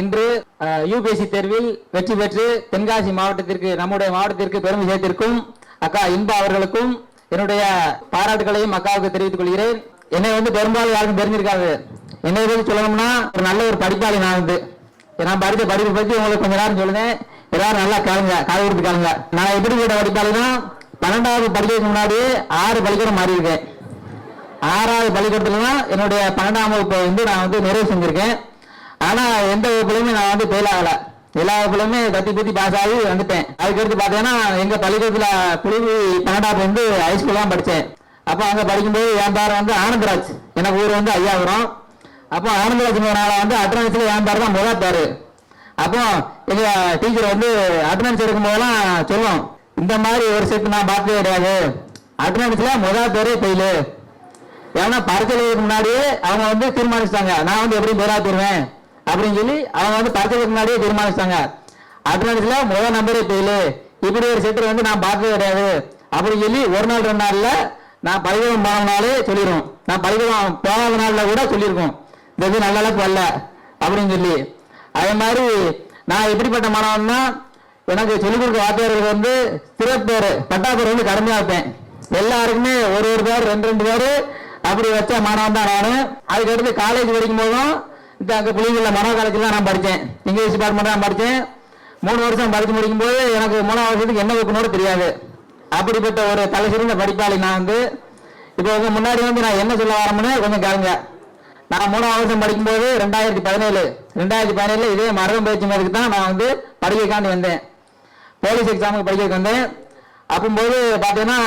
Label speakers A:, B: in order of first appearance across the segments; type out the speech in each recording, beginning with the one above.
A: இன்று யூபிஎஸ்சி தேர்வில் வெற்றி பெற்று தென்காசி மாவட்டத்திற்கு நம்முடைய மாவட்டத்திற்கு பெருமை சேர்த்திருக்கும் அக்கா இன்பா அவர்களுக்கும் என்னுடைய பாராட்டுகளையும் அக்காவுக்கு தெரிவித்துக் கொள்கிறேன். என்னை வந்து பெரும்பாலும் யாருக்கும் தெரிஞ்சிருக்காது. என்னை பற்றி சொல்லணும்னா ஒரு நல்ல ஒரு படிப்பாளி நான் வந்து. நான் படித்த படிப்பை பற்றி உங்களுக்கு கொஞ்ச நேரம் சொல்லுவேன் எல்லாரும் நல்லா கேளுங்க காது கொடுத்து கேளுங்க. நான் எப்படிப்பட்ட படிப்பாளினா பன்னெண்டாவது படிக்கிறதுக்கு முன்னாடி ஆறு பள்ளிக்கூடம் மாறி இருக்கேன் ஆறாவது பள்ளிக்கூடத்துல தான் என்னுடைய பன்னெண்டாம் வகுப்பை வந்து நான் வந்து நிறைவு செஞ்சிருக்கேன். ஆனா எந்த வகுப்புலையுமே நான் வந்து ஃபெயில் ஆகல. எல்லா வகுப்புலையுமே தத்தி பத்தி பாஸ் ஆகி வந்துட்டேன். அதுக்கடுத்து பார்த்தீங்கன்னா எங்க பள்ளிக்கூடத்துல குழுவி பன்னெண்டாவது வந்து ஹைஸ்கூல் தான் படித்தேன். அப்போ அங்க படிக்கும்போது என் பேர் வந்து ஆனந்தராஜ். எனக்கு ஊர் வந்து ஐயாபுரம். அப்போ ஆனந்தராஜ்ங்கிறனால வந்து அட்டனன்ஸ்ல என் பேர் தான் முதல் பேரு. அப்போ எங்க டீச்சர் வந்து அட்டனன்ஸ் எடுக்கும் போதெல்லாம் சொல்லும் இந்த மாதிரி ஒரு செட் நான் பார்த்ததே கிடையாது. அட்டனன்ஸ்ல முதல் பேரே ஃபெயிலு ஏன்னா பரிசலுக்கு முன்னாடியே அவங்க வந்து தீர்மானிச்சிட்டாங்க. நான் வந்து எப்படி பேரா தருவேன். அப்படின்னு சொல்லி அவங்க வந்து பரிசலுக்கு முன்னாடியே தீர்மானிச்சிட்டாங்க. அட்டனன்ஸ்ல முதல் நம்பரே ஃபெயிலு இப்படி ஒரு செட்டு வந்து நான் பார்த்ததே கிடையாது. அப்படின்னு சொல்லி ஒரு நாள் ரெண்டு நாள்ல நான் பள்ளிக்கூடம் போனதுனாலே சொல்லிடுவோம் நான் பள்ளிக்கூடம் போகாத நாள்ல கூட சொல்லியிருக்கோம் இந்த இது நல்ல அளவுக்கு வரல அப்படின்னு சொல்லி. அதே மாதிரி நான் எப்படிப்பட்ட மாணவன்னா எனக்கு சொல்லிக் கொடுக்க வாத்தியார்களுக்கு வந்து சிறப்பேர் பட்டாப்பேர் வந்து கடமையா வைப்பேன். எல்லாருக்குமே ஒரு ஒரு பேர் ரெண்டு ரெண்டு பேர் அப்படி வச்ச மாணவன் தான் நான். அதுக்கடுத்து காலேஜ் படிக்கும் போதும் இப்போ அங்கே புள்ளிங்கள மனோ காலேஜில் நான் படித்தேன் இங்கிலீஷ் டிபார்ட்மெண்ட் தான் படித்தேன் மூணு வருஷம் படித்து முடிக்கும் போது எனக்கு மூணாம் வருஷத்துக்கு என்ன வைக்கணும் தெரியாது. அப்படிப்பட்ட ஒரு தலை சிறந்த படிப்பாளி நான் வந்து இப்போ உங்கள் முன்னாடி வந்து நான் என்ன சொல்ல வரமுன்னு கொஞ்சம் கேளுங்க. நான் மூணாவது வருஷம் படிக்கும்போது ரெண்டாயிரத்தி பதினேழு ரெண்டாயிரத்தி பதினேழு இதே மரணம் பயிற்சி மேலுக்கு தான் நான் வந்து படிக்கைக்காண்டி வந்தேன். போலீஸ் எக்ஸாமுக்கு படிக்க வந்தேன். அப்போது பார்த்தீங்கன்னா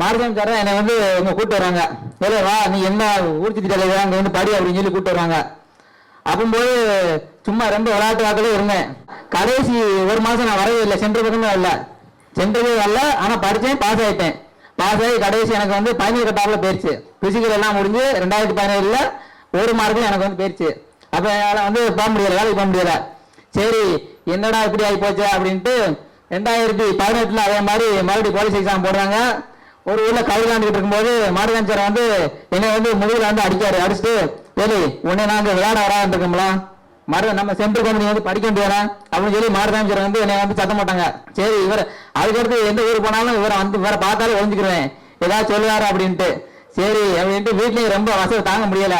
A: மாரதம் சார் என்னை வந்து இவங்க கூப்பிட்டு வராங்க. வேலை வா நீ என்ன ஊர்த்தி தலைவர்? அங்கே வந்து படி அப்படின்னு சொல்லி கூப்பிட்டு வராங்க. அப்போது சும்மா ரொம்ப விளையாட்டு வாக்கிலே இருந்தேன். கடைசி ஒரு மாதம் நான் வரவே இல்லை. சென்ற பக்கமே வரல. சென்றதே வரல. ஆனால் படித்தேன் பாஸ் ஆகிட்டேன் பாஸ் ஆகி கடைசி எனக்கு வந்து பதினேழு கட்டாரில் போயிடுச்சு பிசிக்கல் எல்லாம் முடிஞ்சு ரெண்டாயிரத்தி பதினேழில் ஒரு மார்க்கில் எனக்கு வந்து போயிடுச்சு அப்போ என்னால் வந்து போக முடியல வேலைக்கு போக முடியல. சரி என்னடா இப்படி ஆகி போச்சு அப்படின்ட்டு ரெண்டாயிரத்தி பதினெட்டில் அதே மாதிரி மறுபடியும் போலீஸ் எக்ஸாம் போடுறாங்க. ஒரு ஊர்ல விளாண்டுக்கிட்டு இருக்கும்போது மாடுகான் சார் வந்து என்னை வந்து முதுகுல வந்து அடிக்காரு அடிச்சுட்டு சரி உன்னை நாங்க விளையாட வராது இருக்கோம்ல மறு நம்ம சென்ட்ரு கம்பெனி வந்து படிக்க முடியாதா? அப்படின்னு சொல்லி மாடுகான் வந்து என்னை வந்து சத்த மாட்டாங்க சரி இவர் அதுக்கடுத்து எந்த ஊர் போனாலும் இவரை வந்து இவரை பார்த்தாலே ஒழிஞ்சுக்கிருவேன். ஏதாவது சொல்லுவாரு அப்படின்ட்டு. சரி அப்படின்ட்டு வீட்லயும் ரொம்ப வசதி தாங்க முடியல.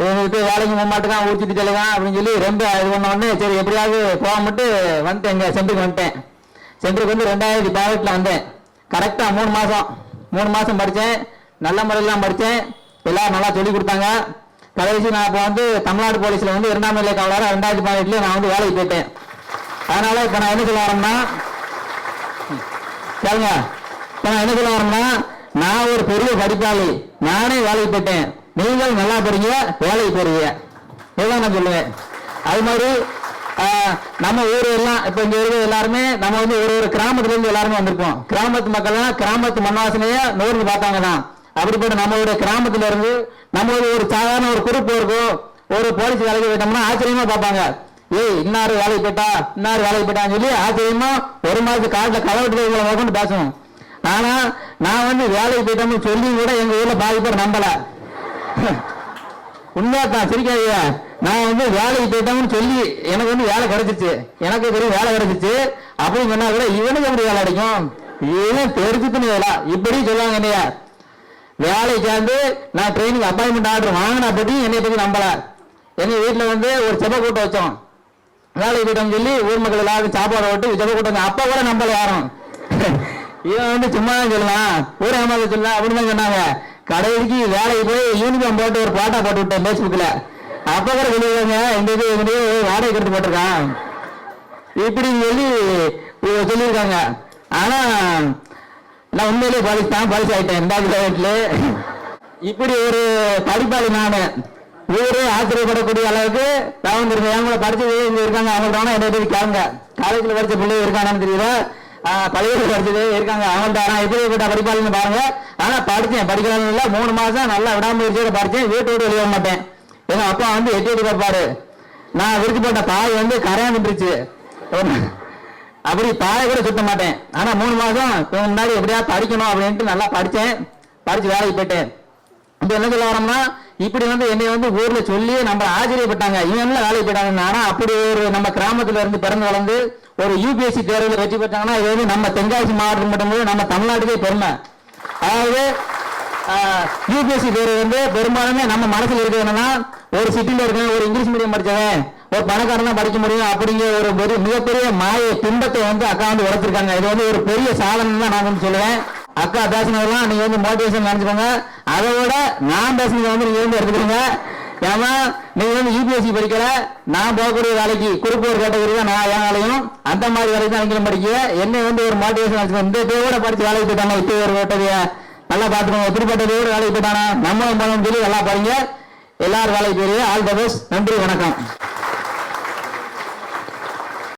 A: இவங்களுக்கு வேலைக்கு மாட்டுக்கான் ஊர் ஊற்றிட்டு தெளிவான் அப்படின்னு சொல்லி ரொம்ப இது பண்ண உடனே சரி எப்படியாவது போகாமட்டு வந்துட்டேன் எங்க சென்டருக்கு வந்துட்டேன். சென்டருக்கு வந்து ரெண்டாயிரத்தி பதினெட்டுல வந்தேன். கரெக்டா மூணு மாசம் மூணு மாசம் படித்தேன் நல்ல முறையில் தான் படித்தேன் எல்லாரும் நல்லா சொல்லி கொடுத்தாங்க. கடைசி நான் இப்போ வந்து தமிழ்நாடு போலீஸில் வந்து இரண்டாம் நிலை காவலராக ரெண்டாயிரத்தி பதினெட்டுல நான் வந்து வேலைக்கு போயிட்டேன். அதனால இப்போ நான் என்ன சொல்ல வரேன்னா கேளுங்க. இப்போ நான் என்ன சொல்ல வரேன்னா நான் ஒரு பெரிய படிப்பாளி. நானே வேலைக்கு போயிட்டேன். நீங்கள் நல்லா போறீங்க வேலைக்கு போறீங்க. இதுதான் நான் சொல்லுவேன். அது மாதிரி நம்ம ஊர் எல்லாம் இப்போ இங்கே இருக்கிற எல்லாருமே நம்ம வந்து ஒரு ஒரு கிராமத்துலேருந்து எல்லாருமே வந்திருப்போம் கிராமத்து மக்கள்லாம் கிராமத்து மண்ணாசனையை நூறு பார்த்தாங்க தான் அப்படிப்பட்ட நம்மளுடைய கிராமத்துல இருந்து நம்மளுடைய ஒரு சாதாரண ஒரு குறிப்பு இருக்கும் ஒரு போலீஸ் வேலைக்கு போயிட்டோம்னா ஆச்சரியமா பார்ப்பாங்க. ஏய் இன்னாரு வேலைக்கு போயிட்டா இன்னாரு வேலைக்கு போயிட்டான்னு சொல்லி ஆச்சரியமா ஒரு மாதத்து காலத்துல கலவெட்டு இவங்களை கொண்டு பேசணும். ஆனா நான் வந்து வேலைக்கு போயிட்டோம்னு சொல்லி கூட எங்க ஊர்ல பாதி பேர் நம்பல. உண்மையாத்தான் சிரிக்காதீங்க. நான் வந்து வேலைக்கு போயிட்டோம்னு சொல்லி எனக்கு வந்து வேலை கிடைச்சிச்சு எனக்கு பெரிய வேலை கிடைச்சிச்சு அப்படின்னு சொன்னா கூட இவனுக்கு எப்படி வேலை கிடைக்கும்? இவன் தெரிஞ்சுக்கணும் வேலை இப்படி சொல்லுவாங்க என்னையா? வேலைக்கு வந்து நான் ட்ரெயினுக்கு அப்பாயின்மெண்ட் ஆர்டர் வாங்கினா பற்றி என்னை பற்றி நம்பல. எங்கள் வீட்டில் வந்து ஒரு செப்ப கூட்டம் வச்சோம். வேலைக்கு போயிட்டோம்னு சொல்லி ஊர் மக்கள் எல்லாரும் சாப்பாடு ஓட்டு செப்ப கூட்டம் அப்போ கூட நம்பல யாரும். இவன் வந்து சும்மா தான் சொல்லலாம் ஊர் ஏமாத சொல்லலாம் அப்படின்னு தான் சொன்னாங்க. கடைக்கு வேலைக்கு போய் யூனிஃபார்ம் போட்டு ஒரு பாட்டா போட்டு விட்டேன் ஃபேஸ்புக்கில் அப்போ கூட சொல்லிடுவாங்க எங்க இது வந்து வாடகை கட்டு போட்டிருக்கான். இப்படின்னு சொல்லி சொல்லியிருக்காங்க. ஆனால் நான் உண்மையிலேயே பாலிஸ் தான் பாலிஸ் ஆகிட்டேன். ரெண்டாவது வயசுல இப்படி ஒரு படிப்பாளி நானு. ஊரே ஆச்சரியப்படக்கூடிய அளவுக்கு நான் வந்திருக்கேன் அவங்கள படிச்சது இங்க இருக்காங்க. அவங்க தானே என்ன போய் கேளுங்க. காலேஜ்ல படிச்ச பிள்ளைங்க இருக்கானான்னு தெரியல. பள்ளியில் படிச்சது இருக்காங்க. அவங்கள்ட்ட நான் எப்படிப்பட்ட படிப்பாளின்னு பாருங்க. ஆனா படிச்சேன். படிக்கலாம் இல்ல. மூணு மாசம் நல்லா விடாமுயற்சியோட படிச்சேன். வீட்டை விட்டு வெளியே மாட்டேன். எங்க அப்பா வந்து எட்டி எட்டி பார்ப்பாரு நான் விருப்பப்பட்ட பாய் வந்து கரையான் அப்படி பாய கூட சுத்த மாட்டேன். ஆனா மூணு மாசம் முன்னாடி எப்படியா படிக்கணும் அப்படின்ட்டு நல்லா படித்தேன் படிச்சு வேலைக்கு போயிட்டேன். இப்ப என்ன சொல்ல வரோம்னா இப்படி வந்து என்னை வந்து ஊர்ல சொல்லி நம்ம ஆச்சரியப்பட்டாங்க. இவன் எல்லாம் வேலைக்கு போயிட்டாங்க ஆனா அப்படி ஒரு நம்ம கிராமத்துல இருந்து பிறந்து வளர்ந்து ஒரு யூபிஎஸ்சி தேர்வில் வெற்றி பெற்றாங்கன்னா இது வந்து நம்ம தென்காசி மாவட்டம் மட்டும் நம்ம தமிழ்நாட்டுக்கே பெருமை. அதாவது யூபிஎஸ்சி தேர்வு வந்து பெரும்பாலுமே நம்ம மனசுல இருக்கிறது என்னன்னா ஒரு சிட்டில இருக்கேன் ஒரு இங்கிலீஷ் மீடியம் படிச்சவன் ஒரு பணக்காரன் தான் படிக்க முடியும் அப்படிங்கிற ஒரு பெரிய மிகப்பெரிய மாய பிம்பத்தை வந்து அக்கா வந்து உடைச்சிருக்காங்க. இது வந்து ஒரு பெரிய சாதனை தான் நான் வந்து சொல்லுவேன். அக்கா பேசினதெல்லாம் நீங்க வந்து மோட்டிவேஷன் நினைச்சுக்கோங்க. அதை விட நான் பேசினதை வந்து நீங்க வந்து எடுத்துக்கிறீங்க. ஏன்னா நீங்க வந்து யூபிஎஸ்சி படிக்கிற நான் போகக்கூடிய வேலைக்கு குறுக்கு ஒரு கேட்டகரி தான் நான் என் வேலையும். அந்த மாதிரி வேலைக்கு தான் நீங்களும் படிக்க என்னை வந்து ஒரு மோட்டிவேஷன் நினைச்சுக்கோங்க. இந்த பேரோட படிச்சு வேலைக்கு போயிட்டாங்க இப்போ ஒரு கேட்டதைய நல்லா பார்த்துக்கோங்க. எப்படிப்பட்ட தேவோட வேலைக்கு போயிட்டானா? நம்மளும் போனோம் சொல்லி நல்லா பாருங்க. எல்லாரும் வேலைக்கு போய் ஆல் த பெஸ்ட் நன்றி வணக்கம்.